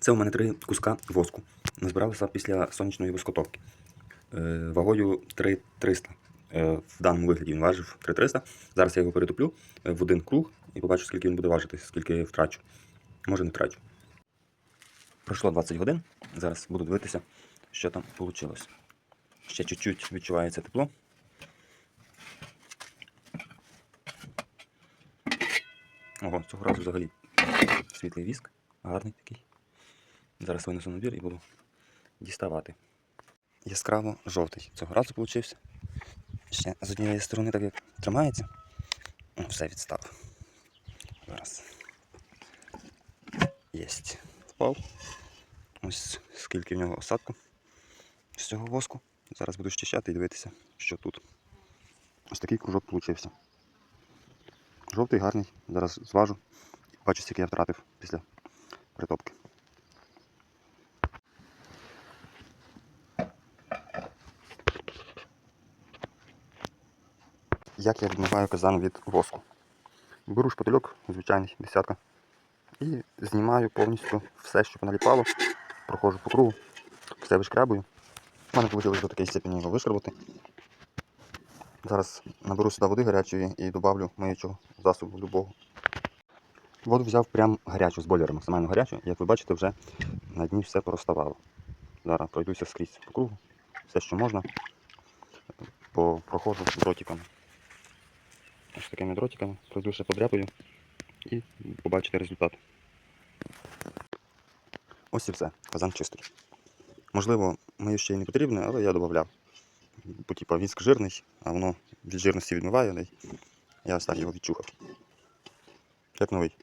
Це у мене три куска воску. Назбиралися після сонячної воскотопки. Е, вагою 3300. Е, в даному вигляді він важив 3300. Зараз я його перетоплю е, в один круг і побачу, скільки він буде важити, скільки втрачу. Може не втрачу. Пройшло 20 годин. Зараз буду дивитися, що там вийшло. Ще чуть-чуть відчувається тепло. Ого, цього разу взагалі світлий віск, гарний такий. Зараз винесу на двір і буду діставати. Яскраво жовтий. Цього разу получився. Ще з однієї сторони так як тримається. Ну, все відстав. Зараз. Єсть. Впав. Ось скільки в нього осадку з цього воску. Зараз буду щищати і дивитися, що тут. Ось такий кружок получився. Жовтий, гарний. Зараз зважу. Бачу, скільки я втратив після притопки. Як я відмиваю казан від воску? Беру шпательок, звичайний, десятка, і знімаю повністю все, що поналіпало. Проходжу по кругу, все вишкрябую. У мене вийшло до такої степені його вишкрабати. Зараз наберу сюди води гарячої і додавлю миючого засобу любого. Воду взяв прям гарячу з бойлера, максимально гарячу. Як ви бачите, вже на дні все пороставало. Зараз пройдуся скрізь по кругу, все, що можна. Проходжу дротиками. Ось такими дротиками, пройду ще подряпаю і побачите результат. Ось і все, казан чистий. Можливо, мені ще й не потрібне, але я додавав. Бо типу, віск жирний, а воно від жирності відмиває, я ось його відчухав. Як новий.